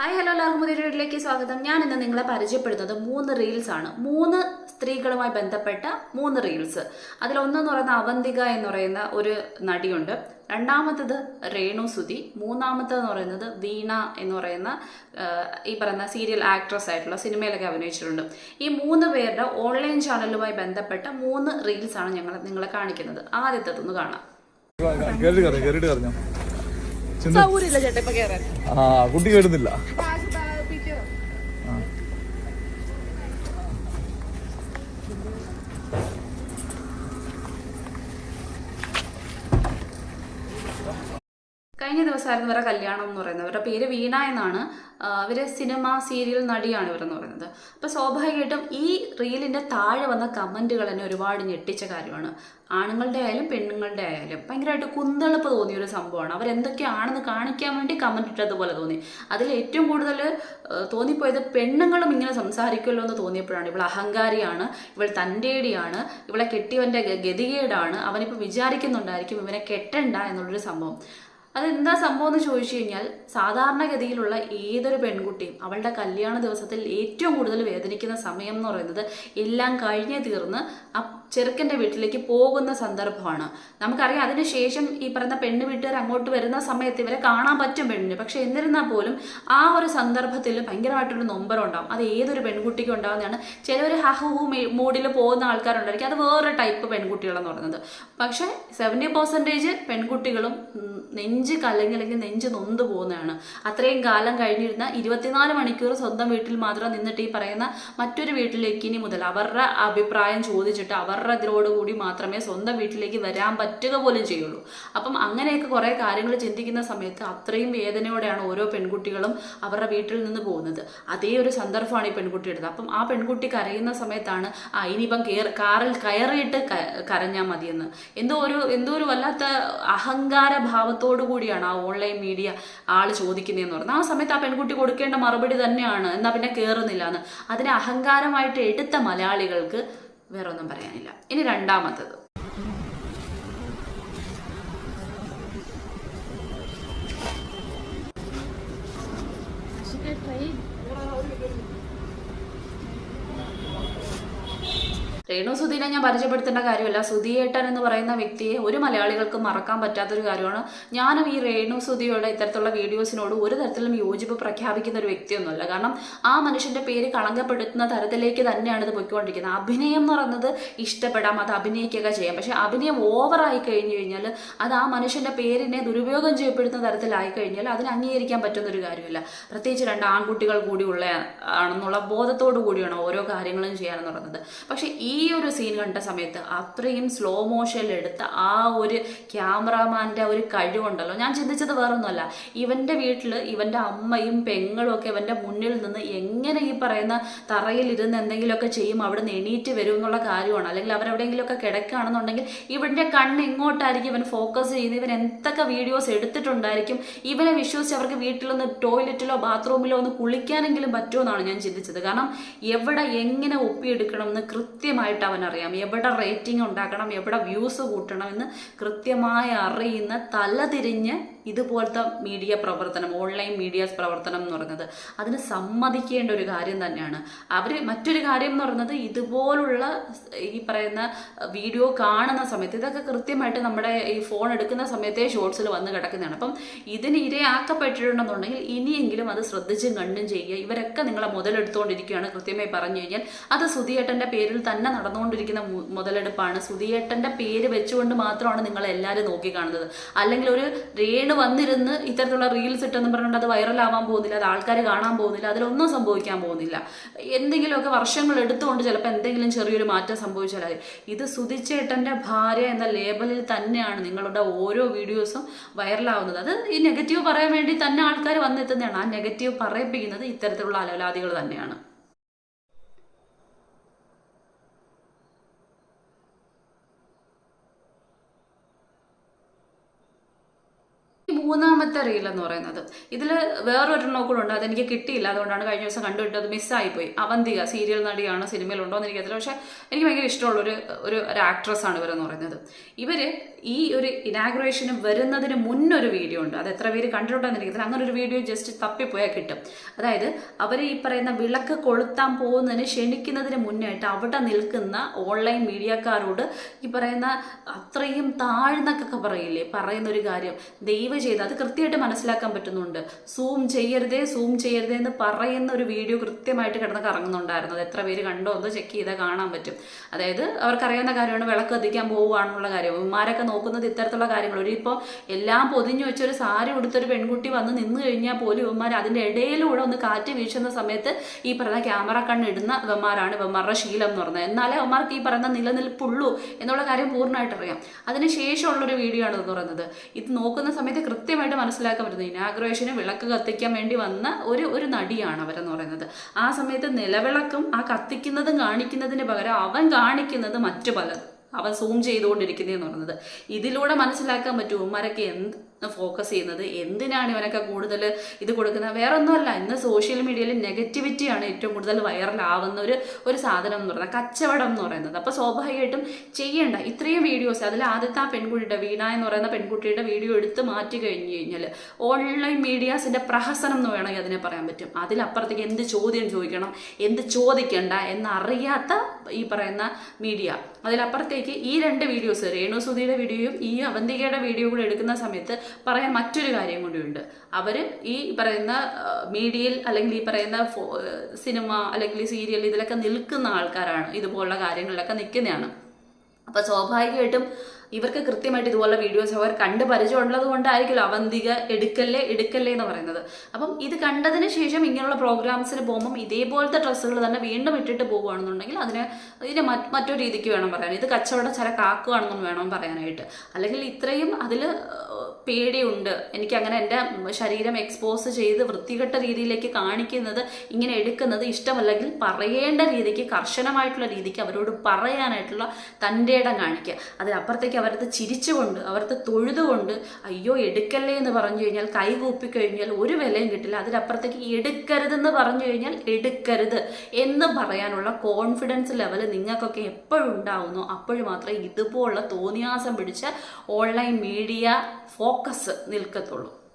Hi hello എല്ലാവർക്കും പുതിയ വീട്ടിലേക്ക് സ്വാഗതം. ഞാൻ ഇന്ന് നിങ്ങളെ പരിചയപ്പെടുന്നത് മൂന്ന് റീൽസ് ആണ്. മൂന്ന് സ്ത്രീകളുമായി ബന്ധപ്പെട്ട മൂന്ന് റീൽസ് അതിലൊന്നെന്ന് പറയുന്ന അവന്തിക എന്ന് പറയുന്ന ഒരു നടിയുണ്ട്. രണ്ടാമത്തത് രേണു സുധി. മൂന്നാമത്തതെന്ന് പറയുന്നത് വീണ എന്ന് പറയുന്ന ഈ പറയുന്ന സീരിയൽ ആക്ട്രസ് ആയിട്ടുള്ള സിനിമയിലൊക്കെ അഭിനയിച്ചിട്ടുണ്ട്. ഈ മൂന്ന് പേരുടെ ഓൺലൈൻ ചാനലുമായി ബന്ധപ്പെട്ട മൂന്ന് റീൽസ് ആണ് ഞങ്ങൾ നിങ്ങളെ കാണിക്കുന്നത്. ആദ്യത്തേതൊന്ന് കാണാം. സൗകര്യമില്ല ചേട്ടാ ഇപ്പൊ കേറാൻ. ആ കുട്ടി കേടുന്നില്ല കഴിഞ്ഞ ദിവസമായിരുന്നു ഇവരുടെ കല്യാണം എന്ന് പറയുന്നത്. അവരുടെ പേര് വീണ എന്നാണ്. ഇവർ സിനിമ സീരിയൽ നടിയാണ് ഇവരെന്ന് പറയുന്നത്. അപ്പോൾ സ്വാഭാവികമായിട്ടും ഈ റീലിന്റെ താഴെ വന്ന കമന്റുകൾ തന്നെ ഒരുപാട് ഞെട്ടിച്ച കാര്യമാണ്. ആണുങ്ങളുടെ ആയാലും പെണ്ണുങ്ങളുടെ ആയാലും. ഭയങ്കരമായിട്ട് കുന്തളപ്പ് തോന്നിയ ഒരു സംഭവമാണ്. അവരെന്തൊക്കെയാണെന്ന് കാണിക്കാൻ വേണ്ടി കമന്റ് ഇട്ടതുപോലെ തോന്നി. അതിൽ ഏറ്റവും കൂടുതൽ തോന്നിപ്പോയത് പെണ്ണുങ്ങളും ഇങ്ങനെ സംസാരിക്കുമല്ലോ എന്ന് തോന്നിയപ്പോഴാണ്. ഇവൾ അഹങ്കാരിയാണ് ഇവൾ തന്റെടിയാണ് ഇവളെ കെട്ടിയവന്റെ ഗതികേടാണ്. അവനിപ്പോൾ വിചാരിക്കുന്നുണ്ടായിരിക്കും ഇവനെ കെട്ടണ്ട എന്നുള്ളൊരു സംഭവം. അതെന്താ സംഭവം എന്ന് ചോദിച്ചു കഴിഞ്ഞാൽ സാധാരണഗതിയിലുള്ള ഏതൊരു പെൺകുട്ടിയും അവളുടെ കല്യാണ ദിവസത്തിൽ ഏറ്റവും കൂടുതൽ വേദനിക്കുന്ന സമയം എന്ന് പറയുന്നത് എല്ലാം കഴിഞ്ഞേ തീർന്ന് ചെറുക്കന്റെ വീട്ടിലേക്ക് പോകുന്ന സന്ദർഭമാണ്. നമുക്കറിയാം അതിനുശേഷം ഈ പറയുന്ന പെണ്ണ് വീട്ടുകാർ അങ്ങോട്ട് വരുന്ന സമയത്ത് ഇവരെ കാണാൻ പറ്റും പെണ്ണിന്. പക്ഷെ എന്നിരുന്നാൽ പോലും ആ ഒരു സന്ദർഭത്തിൽ ഭയങ്കരമായിട്ടൊരു നൊമ്പരം ഉണ്ടാവും അത് ഏതൊരു പെൺകുട്ടിക്കും ഉണ്ടാകുന്നതാണ് ചിലർ ഹഹു മൂഡിൽ പോകുന്ന ആൾക്കാരുണ്ടായിരിക്കും. അത് വേറെ ടൈപ്പ് പെൺകുട്ടികളെന്ന് പറയുന്നത്. പക്ഷേ സെവന്റി പെർസെന്റേജ് പെൺകുട്ടികളും നെഞ്ച് കലങ്ങി നെഞ്ച് നൊന്ത് പോകുന്നതാണ്. അത്രയും കാലം കഴിഞ്ഞിരുന്ന ഇരുപത്തിനാല് മണിക്കൂർ സ്വന്തം വീട്ടിൽ മാത്രം നിന്നിട്ട് ഈ പറയുന്ന മറ്റൊരു വീട്ടിലേക്ക് ഇനി മുതൽ അവരുടെ അഭിപ്രായം ചോദിച്ചിട്ട് അവരുടെ ഇതിനോടുകൂടി മാത്രമേ സ്വന്തം വീട്ടിലേക്ക് വരാൻ പറ്റുക പോലും ചെയ്യുള്ളൂ. അപ്പം അങ്ങനെയൊക്കെ കുറേ കാര്യങ്ങൾ ചിന്തിക്കുന്ന സമയത്ത് അത്രയും വേദനയോടെയാണ് ഓരോ പെൺകുട്ടികളും അവരുടെ വീട്ടിൽ നിന്ന് പോകുന്നത്. അതേ ഒരു സന്ദർഭമാണ് ഈ പെൺകുട്ടി എടുത്തത്. അപ്പം ആ പെൺകുട്ടി കരയുന്ന സമയത്താണ് ആ ഇനിയിപ്പം കാറിൽ കയറിയിട്ട് കരഞ്ഞാൽ മതിയെന്ന്. എന്തോ ഒരു എന്തോ ഒരു വല്ലാത്ത അഹങ്കാര ഭാവത്തോടു കൂടിയാണ് ആ ഓൺലൈൻ മീഡിയ ആൾ ചോദിക്കുന്നതെന്ന് പറഞ്ഞാൽ ആ സമയത്ത് ആ പെൺകുട്ടി കൊടുക്കേണ്ട മറുപടി തന്നെയാണ് എന്നാ പിന്നെ കയറുന്നില്ല എന്ന് അതിനെ അഹങ്കാരമായിട്ട് എടുത്ത മലയാളികൾക്ക് വേറെ ഒന്നും പറയാനില്ല. ഇനി രണ്ടാമത്തത്. രേണു സുധീനെ ഞാൻ പരിചയപ്പെടുത്തേണ്ട കാര്യമല്ല. സുധിയേട്ടൻ എന്ന് പറയുന്ന വ്യക്തിയെ ഒരു മലയാളികൾക്കും മറക്കാൻ പറ്റാത്തൊരു കാര്യമാണ്. ഞാനും ഈ രേണു സുധിയുടെ ഇത്തരത്തിലുള്ള വീഡിയോസിനോട് ഒരു തരത്തിലും യോജിപ്പ് പ്രഖ്യാപിക്കുന്ന ഒരു വ്യക്തിയൊന്നുമല്ല. കാരണം ആ മനുഷ്യന്റെ പേര് കളങ്കപ്പെടുത്തുന്ന തരത്തിലേക്ക് തന്നെയാണ് ഇത് പൊയ്ക്കൊണ്ടിരിക്കുന്നത്. അഭിനയം എന്ന് പറയുന്നത് ഇഷ്ടപ്പെടാം അത് അഭിനയിക്കുക ചെയ്യാം. പക്ഷേ അഭിനയം ഓവറായി കഴിഞ്ഞു കഴിഞ്ഞാൽ അത് ആ മനുഷ്യന്റെ പേരിനെ ദുരുപയോഗം ചെയ്യപ്പെടുന്ന തരത്തിലായി കഴിഞ്ഞാൽ അതിന് അംഗീകരിക്കാൻ പറ്റുന്ന ഒരു കാര്യമില്ല. പ്രത്യേകിച്ച് രണ്ട് ആൺകുട്ടികൾ കൂടിയുള്ള ആണെന്നുള്ള ബോധത്തോടു കൂടിയാണ് ഓരോ കാര്യങ്ങളും ചെയ്യാൻ പറയുന്നത് പക്ഷേ ഈ ഒരു സീൻ കണ്ട സമയത്ത് അത്രയും സ്ലോ മോഷനിൽ എടുത്ത ആ ഒരു ക്യാമറാമാന്റെ ഒരു കഴിവുണ്ടല്ലോ. ഞാൻ ചിന്തിച്ചത് വേറൊന്നുമല്ല. ഇവന്റെ വീട്ടിൽ ഇവന്റെ അമ്മയും പെങ്ങളും ഒക്കെ ഇവന്റെ മുന്നിൽ നിന്ന് എങ്ങനെ ഈ പറയുന്ന തറയിൽ ഇരുന്ന് എന്തെങ്കിലുമൊക്കെ ചെയ്യും അവിടെ നിന്ന് എണീറ്റ് വരും എന്നുള്ള കാര്യമാണ്. അല്ലെങ്കിൽ അവരെവിടെയെങ്കിലുമൊക്കെ കിടക്കുകയാണെന്നുണ്ടെങ്കിൽ ഇവന്റെ കണ്ണ് എങ്ങോട്ടായിരിക്കും ഇവൻ ഫോക്കസ് ചെയ്യുന്നത്. ഇവൻ എന്തൊക്കെ വീഡിയോസ് എടുത്തിട്ടുണ്ടായിരിക്കും? ഇവനെ വിശ്വസിച്ച് അവർക്ക് വീട്ടിലൊന്ന് ടോയ്ലറ്റിലോ ബാത്റൂമിലോ ഒന്ന് കുളിക്കാനെങ്കിലും പറ്റുമെന്നാണ് ഞാൻ ചിന്തിച്ചത്. കാരണം എവിടെ എങ്ങനെ ഒപ്പിയെടുക്കണം എന്ന് കൃത്യമായിട്ട് അവൻ അറിയാം എവിടെ റേറ്റിംഗ് ഉണ്ടാക്കണം എവിടെ വ്യൂസ് കൂട്ടണം എന്ന് കൃത്യമായി അറിയുന്ന തലതിരിഞ്ഞ് ഇതുപോലത്തെ മീഡിയ പ്രവർത്തനം ഓൺലൈൻ മീഡിയാസ് പ്രവർത്തനം എന്ന് പറയുന്നത്. അതിന് സമ്മതിക്കേണ്ട ഒരു കാര്യം തന്നെയാണ്. അവർ മറ്റൊരു കാര്യം എന്ന് പറയുന്നത് ഇതുപോലുള്ള ഈ പറയുന്ന വീഡിയോ കാണുന്ന സമയത്ത് ഇതൊക്കെ കൃത്യമായിട്ട് നമ്മുടെ ഈ ഫോൺ എടുക്കുന്ന സമയത്തെ ഷോർട്സിൽ വന്ന് കിടക്കുന്നതാണ്. അപ്പം ഇതിന് ഇരയാക്കപ്പെട്ടിട്ടുണ്ടെന്നുണ്ടെങ്കിൽ ഇനിയെങ്കിലും അത് ശ്രദ്ധിച്ചും കണ്ടും ചെയ്യുക. ഇവരൊക്കെ നിങ്ങളെ മുതലെടുത്തുകൊണ്ടിരിക്കുകയാണ് കൃത്യമായി പറഞ്ഞു കഴിഞ്ഞാൽ. അത് സുധിയേട്ടന്റെ പേരിൽ തന്നെ നടന്നുകൊണ്ടിരിക്കുന്ന മുതലെടുപ്പാണ്. സുധിയേട്ടന്റെ പേര് വെച്ചുകൊണ്ട് മാത്രമാണ് നിങ്ങൾ എല്ലാവരും നോക്കി കാണുന്നത് അല്ലെങ്കിൽ ഒരു രേണു വന്നിരുന്ന് ഇത്തരത്തിലുള്ള റീൽസ് ഇട്ടെന്ന് പറഞ്ഞുകൊണ്ട് അത് വൈറലാവാൻ പോകുന്നില്ല അത് ആൾക്കാർ കാണാൻ പോകുന്നില്ല അതിലൊന്നും സംഭവിക്കാൻ പോകുന്നില്ല. എന്തെങ്കിലുമൊക്കെ വർഷങ്ങൾ എടുത്തുകൊണ്ട് ചിലപ്പോൾ എന്തെങ്കിലും ചെറിയൊരു മാറ്റം സംഭവിച്ചാൽ. ഇത് സുധിച്ചേട്ടന്റെ ഭാര്യ എന്ന ലേബലിൽ തന്നെയാണ് നിങ്ങളുടെ ഓരോ വീഡിയോസും വൈറലാവുന്നത് അത് ഈ നെഗറ്റീവ് പറയാൻ വേണ്ടി തന്നെ ആൾക്കാർ വന്നെത്തുന്നതാണ്. ആ നെഗറ്റീവ് പറയിപ്പിക്കുന്നത് ഇത്തരത്തിലുള്ള അലവലാദികൾ തന്നെയാണ് ഈ മൂന്നാമത്തെ റീൽ എന്ന് പറയുന്നത്. ഇതിൽ വേറൊരെണ്ണോ കൂടെ ഉണ്ട്. അതെനിക്ക് കിട്ടിയില്ല. അതുകൊണ്ടാണ് കഴിഞ്ഞ ദിവസം കണ്ടുവിട്ടത് മിസ്സായിപ്പോയി അവന്തിക സീരിയൽ നടിയാണ്. സിനിമയിലുണ്ടോ എന്ന് എനിക്കറിയില്ല പക്ഷേ എനിക്ക് ഭയങ്കര ഇഷ്ടമുള്ള ഒരു ഒരു ഒരു ആക്ട്രസ് ആണ് ഇവരെന്ന് പറയുന്നത്. ഇവർ ഈ ഒരു ഇനാഗ്രേഷന് വരുന്നതിന് മുന്നൊരു വീഡിയോ ഉണ്ട്. അത് എത്ര പേര് കണ്ടിട്ടുണ്ടെന്ന് എനിക്കത്തില്ല അങ്ങനെ ഒരു വീഡിയോ ജസ്റ്റ് തപ്പിപ്പോയാൽ കിട്ടും. അതായത് അവർ ഈ പറയുന്ന വിളക്ക് കൊളുത്താൻ പോകുന്നതിന് ക്ഷണിക്കുന്നതിന് മുന്നായിട്ട് അവിടെ നിൽക്കുന്ന ഓൺലൈൻ മീഡിയക്കാരോട് ഈ പറയുന്ന അത്രയും താഴ്ന്നൊക്കെ പറയില്ലേ? പറയുന്ന ഒരു കാര്യം ദൈവ ചെയ്ത് അത് കൃത്യമായിട്ട് മനസ്സിലാക്കാൻ പറ്റുന്നുണ്ട്. സൂം ചെയ്യരുതേ സൂം ചെയ്യരുതേ എന്ന് പറയുന്ന ഒരു വീഡിയോ കൃത്യമായിട്ട് കിടന്ന് കറങ്ങുന്നുണ്ടായിരുന്നു. അത് എത്ര പേര് കണ്ടോ? എന്ന് ചെക്ക് ചെയ്താൽ കാണാൻ പറ്റും. അതായത് അവർക്കറിയാവുന്ന കാര്യമാണ് വിളക്ക് കത്തിക്കാൻ പോവുകയാണെന്നുള്ള കാര്യം. ഉമ്മാരൊക്കെ നോക്കുന്നത് ഇത്തരത്തിലുള്ള കാര്യങ്ങൾ. ഒരു ഇപ്പോൾ എല്ലാം പൊതിഞ്ഞു വെച്ചൊരു സാരി ഉടുത്തൊരു പെൺകുട്ടി വന്ന് നിന്ന് കഴിഞ്ഞാൽ പോലും ഇവന്മാർ അതിന്റെ ഇടയിലൂടെ ഒന്ന് കാറ്റ് വീശുന്ന സമയത്ത് ഈ പറയുന്ന ക്യാമറ കണ്ണിടുന്ന ഇവന്മാരാണ് ഇവന്മാരുടെ ശീലം എന്ന് പറയുന്നത്. എന്നാലേ അവന്മാർക്ക് ഈ പറയുന്ന നിലനിൽപ്പുള്ളൂ എന്നുള്ള കാര്യം പൂർണമായിട്ട് അറിയാം. അതിന് ശേഷമുള്ളൊരു വീഡിയോ ആണ് ഇത് പറയുന്നത്. ഇത് നോക്കുന്ന സമയത്ത് കൃത്യമായിട്ട് മനസ്സിലാക്കാൻ പറ്റുന്നത് ഇനാഗ്രേഷന് വിളക്ക് കത്തിക്കാൻ വേണ്ടി വന്ന ഒരു ഒരു നടിയാണ് അവരെന്ന് പറയുന്നത്. ആ സമയത്ത് നിലവിളക്കും ആ കത്തിക്കുന്നതും കാണിക്കുന്നതിന് പകരം അവൻ കാണിക്കുന്നത് മറ്റു പലതും. അവൻ സൂം ചെയ്തുകൊണ്ടിരിക്കുന്നതെന്ന് പറയുന്നത് ഇതിലൂടെ മനസ്സിലാക്കാൻ പറ്റും ഉമ്മാരൊക്കെ എന്ത് ഫോക്കസ് ചെയ്യുന്നത് എന്തിനാണ് ഇവനൊക്കെ കൂടുതൽ ഇത് കൊടുക്കുന്നത്? വേറെ ഒന്നുമല്ല ഇന്ന് സോഷ്യൽ മീഡിയയിൽ നെഗറ്റിവിറ്റിയാണ് ഏറ്റവും കൂടുതൽ വൈറലാവുന്ന ഒരു ഒരു സാധനം എന്ന് പറയുന്നത് കച്ചവടം എന്ന് പറയുന്നത്. അപ്പോൾ സ്വാഭാവികമായിട്ടും ചെയ്യേണ്ട ഇത്രയും വീഡിയോസ് അതിൽ ആദ്യത്തെ ആ പെൺകുട്ടിയുടെ വീണ എന്ന് പറയുന്ന പെൺകുട്ടിയുടെ വീഡിയോ എടുത്ത് മാറ്റി കഴിഞ്ഞ് കഴിഞ്ഞാൽ ഓൺലൈൻ മീഡിയാസിന്റെ പ്രഹസനം എന്ന് വേണമെങ്കിൽ അതിനെ പറയാൻ പറ്റും. അതിലപ്പുറത്തേക്ക് എന്ത് ചോദ്യം ചോദിക്കണം എന്ത് ചോദിക്കണ്ട എന്നറിയാത്ത ഈ പറയുന്ന മീഡിയ അതിലപ്പുറത്തേക്ക് ഈ രണ്ട് വീഡിയോസ് രേണു സുധിയുടെ വീഡിയോയും ഈ അവന്തികയുടെ വീഡിയോ കൂടെ എടുക്കുന്ന സമയത്ത് പറയാൻ മറ്റൊരു കാര്യം കൂടിയുണ്ട്. അവർ ഈ പറയുന്ന മീഡിയയിൽ അല്ലെങ്കിൽ ഈ പറയുന്ന സിനിമ അല്ലെങ്കിൽ സീരിയൽ ഇതിലൊക്കെ നിൽക്കുന്ന ആൾക്കാരാണ്. ഇതുപോലുള്ള കാര്യങ്ങളിലൊക്കെ നിൽക്കുന്നതാണ്. അപ്പോൾ സ്വാഭാവികമായിട്ടും ഇവർക്ക് കൃത്യമായിട്ട് ഇതുപോലെ വീഡിയോസ് അവർ കണ്ട് പരിചയമുള്ളത് കൊണ്ടായിരിക്കുമല്ലോ അവന്തിക എടുക്കല്ലേ എടുക്കല്ലേ എന്ന് പറയുന്നത്. അപ്പം ഇത് കണ്ടതിന് ശേഷം ഇങ്ങനെയുള്ള പ്രോഗ്രാംസിന് പോകുമ്പം ഇതേപോലത്തെ ഡ്രസ്സുകൾ തന്നെ വീണ്ടും ഇട്ടിട്ട് പോകുകയാണെന്നുണ്ടെങ്കിൽ അതിന് ഇതിനെ മറ്റൊരു രീതിക്ക് വേണം പറയാൻ. ഇത് കച്ചവട ചരക്കാക്കുകയാണെന്നും വേണം പറയാനായിട്ട്. അല്ലെങ്കിൽ ഇത്രയും അതിൽ പേടിയുണ്ട്. എനിക്ക് അങ്ങനെ എന്റെ ശരീരം എക്സ്പോസ് ചെയ്ത് വൃത്തികെട്ട രീതിയിലേക്ക് കാണിക്കുന്നത് ഇങ്ങനെ എടുക്കുന്നത് ഇഷ്ടമല്ലെങ്കിൽ പറയേണ്ട രീതിക്ക് കർശനമായിട്ടുള്ള രീതിക്ക് അവരോട് പറയാനായിട്ടുള്ള തന്റെ ഇടം കാണിക്കുക. അതിനപ്പുറത്തേക്ക് അവരത് ചിരിച്ചുകൊണ്ട് അവർക്ക് തൊഴുതുകൊണ്ട് അയ്യോ എടുക്കല്ലേ എന്ന് പറഞ്ഞു കഴിഞ്ഞാൽ കൈ കൂപ്പിക്കഴിഞ്ഞാൽ ഒരു വിലയും കിട്ടില്ല. അതിനപ്പുറത്തേക്ക് എടുക്കരുതെന്ന് പറഞ്ഞു കഴിഞ്ഞാൽ എടുക്കരുത് എന്ന് പറയാനുള്ള കോൺഫിഡൻസ് ലെവൽ നിങ്ങൾക്കൊക്കെ എപ്പോഴും ഉണ്ടാവുന്നു. അപ്പോഴും മാത്രമേ ഇതുപോലുള്ള തോന്നിയാസം പിടിച്ച ഓൺലൈൻ മീഡിയ ഫോക്കസ് നിൽക്കത്തുള്ളൂ.